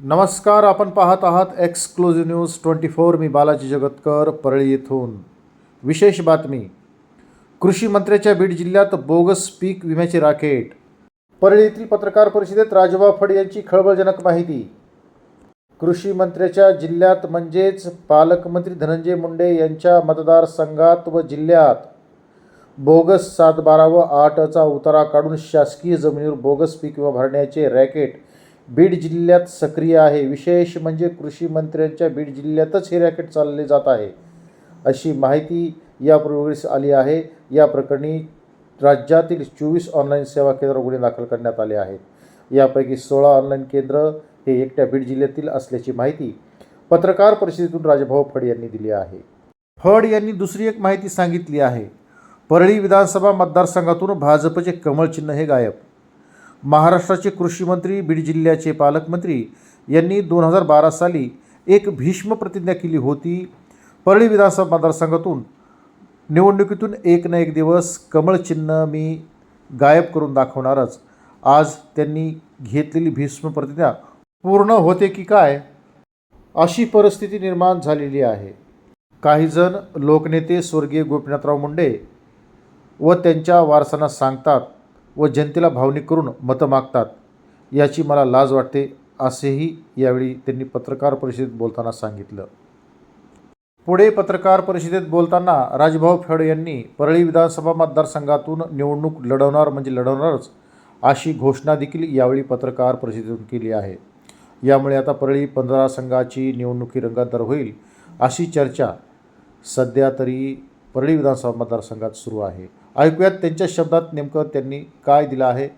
नमस्कार आपण पाहत आहात एक्सक्लुझिव्ह न्यूज ट्वेंटी फोर. मी बालाजी जगतकर परळी येथून. विशेष बातमी. कृषी मंत्र्याच्या बीड जिल्ह्यात बोगस पीक विम्याची राखेट. परळी येथील पत्रकार परिषदेत राजूभाऊ फड यांची खळबळजनक माहिती. कृषी मंत्र्याच्या जिल्ह्यात म्हणजेच पालकमंत्री धनंजय मुंडे यांच्या मतदारसंघात व जिल्ह्यात बोगस सात बारा व आठचा उतारा काढून शासकीय जमिनीवर बोगस पीक विमा भरण्याचे रॅकेट बीड जिल्ह्यात सक्रिय आहे. विशेष म्हणजे कृषी मंत्र्यांच्या बीड जिल्ह्यातच हे रॅकेट चालले जात आहे. अशी माहिती यापूर्वीस आली आहे. या प्रकरणी राज्यातील चोवीस ऑनलाईन सेवा केंद्र गुन्हे दाखल करण्यात आले आहेत. यापैकी सोळा ऑनलाईन केंद्र हे एकट्या बीड जिल्ह्यातील असल्याची माहिती पत्रकार परिषदेतून राजभाऊ फड यांनी दिली आहे. फड यांनी दुसरी एक माहिती सांगितली आहे. परळी विधानसभा मतदारसंघातून भाजपचे कमळ चिन्ह हे गायब महाराष्ट्राचे कृषीमंत्री बीड जिल्ह्याचे पालकमंत्री यांनी दोन हजार बारा साली एक भीष्म प्रतिज्ञा केली होती. परळी विधानसभा मतदारसंघातून निवडणुकीतून एक ना एक दिवस कमळचिन्ह मी गायब करून दाखवणारच. आज त्यांनी घेतलेली भीष्म प्रतिज्ञा पूर्ण होते की काय? अशी परिस्थिती निर्माण झालेली आहे. काहीजण लोकनेते स्वर्गीय गोपीनाथराव मुंडे व त्यांच्या वारसांना सांगतात व जनतेला भावनिक करून मतं मागतात. याची मला लाज वाटते असेही यावेळी त्यांनी पत्रकार परिषदेत बोलताना सांगितलं. पुढे पत्रकार परिषदेत बोलताना राजभाऊ फेड यांनी परळी विधानसभा मतदारसंघातून निवडणूक लढवणार म्हणजे लढवणारच अशी घोषणा देखील यावेळी पत्रकार परिषदेतून केली आहे. यामुळे आता परळी पंधरा संघाची निवडणुकी रंगांतर होईल अशी चर्चा सध्या तरी परळी विधानसभा मतदारसंघात सुरू आहे. ऐकूयात त्यांच्या शब्दात नेमकं त्यांनी काय दिलं आहे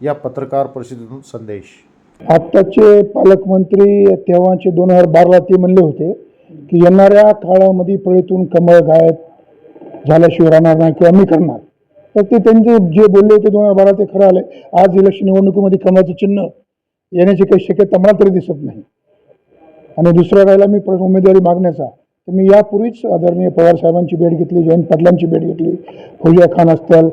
या पत्रकार परिषदेतून संदेश. आत्ताचे पालकमंत्री तेव्हाचे दोन हजार बाराला ते म्हणले होते की येणाऱ्या काळामध्ये पळीतून कमळ गायब झाल्याशिवाय राहणार नाही किंवा मी करणार. तर ते त्यांचे जे बोलले होते दोन हजार बारा ते खरं आले आज इलेक्शन निवडणुकीमध्ये कमळाचं चिन्ह येण्याची काही शक्यता मला तरी दिसत नाही. आणि दुसऱ्या राहिला मी उमेदवारी मागण्याचा. तर मी यापूर्वीच आदरणीय पवार साहेबांची भेट घेतली जयंत पाटलांची भेट घेतली फौजिया खान असतील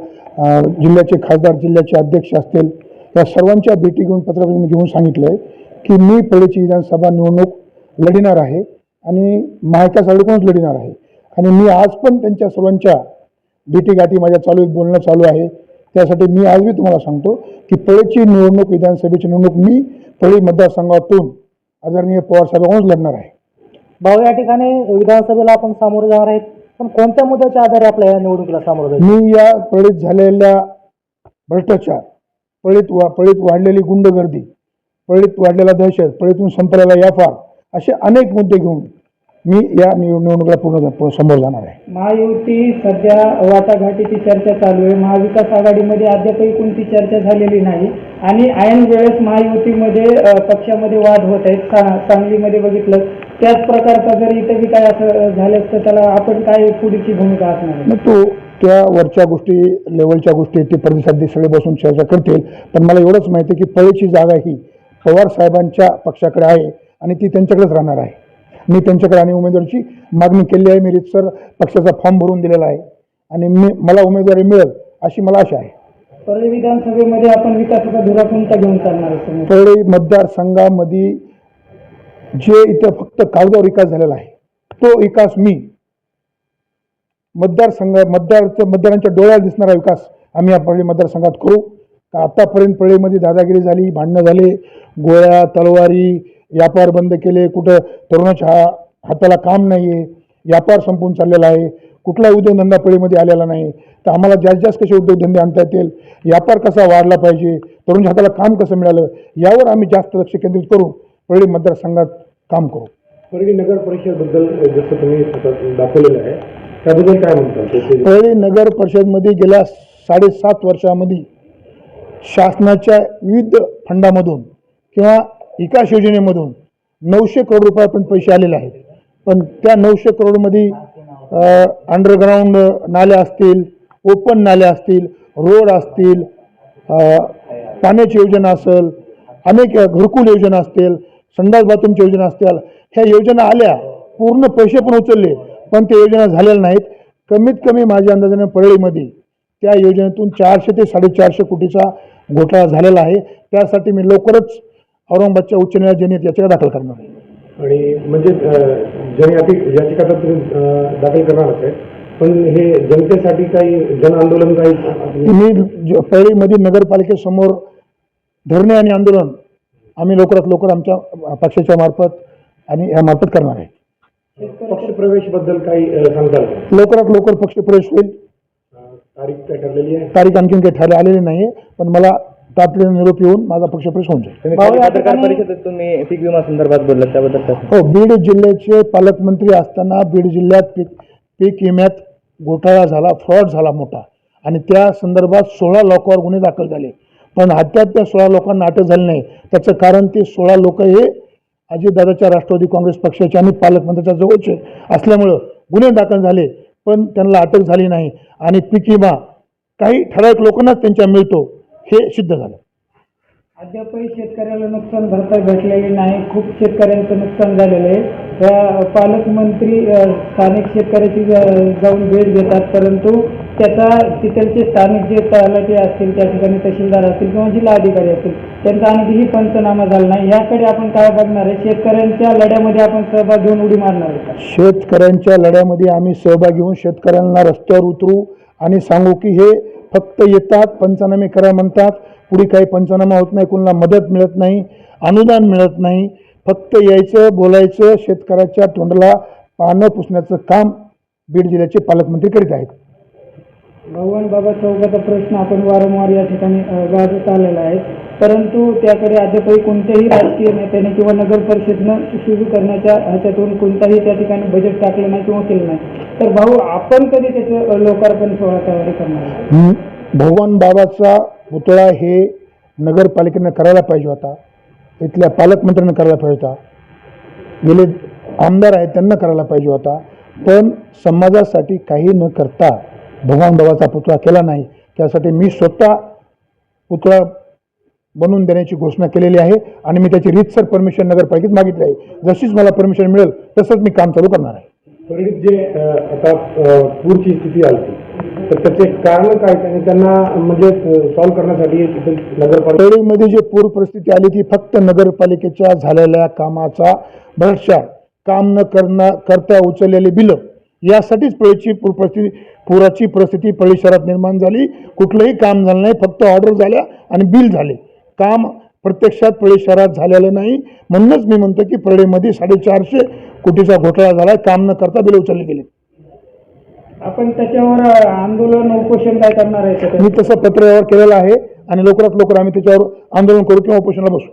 जिल्ह्याचे खासदार जिल्ह्याचे अध्यक्ष असतील या सर्वांच्या भेटी घेऊन पत्र घेऊन सांगितलं आहे की मी पळेची विधानसभा निवडणूक लढणार आहे आणि महाविकास आघाडीकडूनच लढणार आहे. आणि मी आज पण त्यांच्या सर्वांच्या भेटीगाठी माझ्या चालू आहेत बोलणं चालू आहे. त्यासाठी मी आजही तुम्हाला सांगतो की पळेची निवडणूक विधानसभेची निवडणूक मी पळी मतदारसंघातून आदरणीय पवार साहेबांकडूनच लढणार आहे. भाऊ या ठिकाणी विधानसभेला आपण सामोरे जाणार आहेत. पण कोणत्या मुद्द्याच्या आधारे आपल्या या निवडणुकीला सामोरं जायचं? मी या पळीत झालेल्या भ्रष्टाचार पळीत वा पळीत वाढलेली गुंडगर्दी पळीत वाढलेला दहशत पळीतून संपलेला व्यापार असे अनेक मुद्दे घेऊन मी या निव- निवडणुकीला पूर्ण समोर जाणार आहे. महायुती सध्या वाटाघाटीची चर्चा चालू आहे. महाविकास आघाडीमध्ये अद्यापही कोणती चर्चा झालेली नाही. आणि ऐन वेळेस महायुतीमध्ये पक्षामध्ये वाद होत आहेत. सांगलीमध्ये बघितलं त्याच प्रकारचा जर इथं बी काय असं झालं तर त्याला आपण काय पुढची भूमिका असणार? आहे? मग तो त्या वरच्या गोष्टी लेवलच्या गोष्टी ते प्रतिसादी सगळे बसून चर्चा करतील. पण मला एवढंच माहिती आहे की पळीची जागा ही पवार साहेबांच्या पक्षाकडे आहे आणि ती त्यांच्याकडेच राहणार आहे. मी त्यांच्याकडे आणि उमेदवारीची मागणी केली आहे. मी रितसर पक्षाचा फॉर्म भरून दिलेला आहे. आणि मी मला उमेदवारी मिळेल अशी मला आशा आहे. परळी विधानसभेमध्ये आपण विकासाचा धुरा कोणता घेऊन चालणार आहे तुम्ही? परळी मतदारसंघामध्ये जे इथं फक्त कागदावर विकास झालेला आहे तो विकास मी मतदारसंघ मतदारच्या मतदारांच्या डोळ्यात दिसणारा विकास आम्ही या परळी मतदारसंघात करू. का आतापर्यंत परळीमध्ये दादागिरी झाली भांडणं झाले गोळ्या तलवारी व्यापार बंद केले कुठं तरुणाच्या हा हाताला काम नाही आहे व्यापार संपून चाललेला आहे कुठला उद्योगधंदा पळीमध्ये आलेला नाही. तर आम्हाला जास्त जास्त कसे उद्योगधंदे आणता येतील व्यापार कसा वाढला पाहिजे तरुणाच्या हाताला काम कसं मिळालं यावर आम्ही जास्त लक्ष केंद्रित करू. परळी मतदारसंघात काम करू. परळी नगर परिषदबद्दल जसं तुम्ही दाखवलेलं आहे. त्याबद्दल काय म्हणता? त्याचे परळी नगर परिषदमध्ये गेल्या साडेसात वर्षामध्ये शासनाच्या विविध फंडामधून किंवा विकास योजनेमधून नऊशे करोड रुपयापर्यंत पैसे आलेले आहेत. पण त्या नऊशे करोडमध्ये अंडरग्राऊंड नाल्या असतील ओपन नाल्या असतील रोड असतील पाण्याची योजना असेल अनेक घरकुल योजना असतील संडास बाथरूमची योजना असतील. ह्या योजना आल्या पूर्ण पैसे पण उचलले पण त्या योजना झालेल्या नाहीत. कमीत कमी माझ्या अंदाजाने परळीमध्ये त्या योजनेतून चारशे ते साडेचारशे कोटीचा घोटाळा झालेला आहे. त्यासाठी मी लवकरच औरंगाबादच्या उच्च न्यायालयात जनहित याचिका दाखल करणार आहे. आणि म्हणजे अं, जनयाती याचिका तर तुम्ही दाखल करणारच आहे. पण हे जनतेसाठी काही जन आंदोलन काही मी परळीमध्ये नगरपालिकेसमोर धरणे आणि आंदोलन आम्ही लवकरात लवकर आमच्या पक्षाच्या मार्फत आणि या मार्फत करणार आहे. पक्ष प्रवेशबद्दल काही का? लवकरात लवकर पक्ष प्रवेश होईल. तारीख काय ठरलेली आहे? तारीख आणखीन काही ठरले आलेली नाही पण मला तातडीने निरोप येऊन माझा पक्ष प्रवेश होऊन जाईल. पत्रकार परिषदेत तुम्ही पीक विमा संदर्भात बोललात त्याबद्दल हो बीड जिल्ह्याचे पालकमंत्री असताना बीड जिल्ह्यात पीक पीक विम्यात घोटाळा झाला फ्रॉड झाला मोठा. आणि त्या संदर्भात सोळा लोकांवर गुन्हे दाखल झाले. पण अद्याप त्या सोळा लोकांना अटक झाली नाही. त्याचं कारण ते सोळा लोक हे अजितदादाच्या राष्ट्रवादी काँग्रेस पक्षाचे आणि पालकमंत्र्याच्या जवळचे असल्यामुळं गुन्हे दाखल झाले पण त्यांना अटक झाली नाही. आणि पीक विमा काही ठराविक लोकांनाच त्यांच्या मिळतो हे सिद्ध झालं. अद्यापही शेतकऱ्याला नुकसान भरता भेटलेली नाही. खूप शेतकऱ्यांचं नुकसान झालेलं आहे. त्या पालकमंत्री स्थानिक शेतकऱ्याची जाऊन भेट घेतात परंतु त्याचा तिथलचे स्थानिक जे तलाठी असतील त्या ठिकाणी तहसीलदार असतील किंवा जिल्हाधिकारी असतील त्यांचा आणखीही पंचनामा झाला नाही. याकडे आपण काय बघणार आहे? शेतकऱ्यांच्या लढ्यामध्ये आपण सहभाग घेऊन उडी मारणार आहे शेतकऱ्यांच्या लढ्यामध्ये आम्ही सहभाग घेऊन शेतकऱ्यांना रस्त्यावर उतरू आणि सांगू की हे फक्त येतात पंचनामे करा म्हणतात. पुढे काही पंचनामा होत नाही कोणाला मदत मिळत नाही अनुदान मिळत नाही. फक्त यायचं बोलायचं शेतकऱ्याच्या तोंडाला पानं पुसण्याचं काम बीड जिल्ह्याचे पालकमंत्री करीत आहेत. भगवान बाबा चौकाचा प्रश्न आपण वारंवार या ठिकाणी गाजत आलेला आहे. परंतु त्याकडे अद्यापही कोणत्याही राजकीय नेत्याने किंवा नगर परिषदनं सुरू करण्याच्या ह्याच्यातून कोणताही त्या ठिकाणी बजेट टाकलं नाही किंवा केलं नाही. तर भाऊ आपण कधी त्याचं लोकार्पण सोहळा तयारी करणार भगवान बाबाचा पुतळा हे नगरपालिकेनं करायला पाहिजे होता. इथल्या पालकमंत्र्यांना करायला पाहिजे होता. गेले आमदार आहेत त्यांना करायला पाहिजे होता. पण समाजासाठी काही न करता भगवान बाबाचा पुतळा केला नाही त्यासाठी मी स्वतः पुतळा बनवून देण्याची घोषणा केलेली आहे आणि मी त्याची रीतसर परमिशन नगरपालिकेत मागितली आहे. जशीच मला परमिशन मिळेल तसंच मी काम चालू करणार आहे. परळीत जे आता पूरची स्थिती आली तर त्याचे कारण काय? आणि त्यांना म्हणजे सॉल्व्ह करण्यासाठी तिथे नगरपालिका परळीमध्ये जी पूर परिस्थिती आली ती फक्त नगरपालिकेच्या झालेल्या कामाचा भ्रष्टाचार काम न करणं करता उचललेली बिलं यासाठीच परळीची पूर परिस्थिती पुराची परिस्थिती परळी शहरात निर्माण झाली. कुठलंही काम झालं नाही. फक्त ऑर्डर झाल्या आणि बिल झाले. काम प्रत्यक्षात परळी शहरात झालेलं नाही. म्हणूनच मी म्हणतो की परळीमध्ये साडेचारशे कोटीचा घोटाळा झाला. काम न करता बिलं उचलले गेले. आपण त्याच्यावर आंदोलन उपोषण काय करणार आहे? मी तसं पत्र व्यवहार केलेला आहे आणि लवकरात लवकर आम्ही त्याच्यावर आंदोलन करू किंवा उपोषणाला बसू.